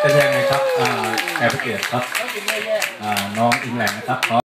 เป็นยังไงครับแอบผู้เกียรครับน้องอิงแหลงนะครับ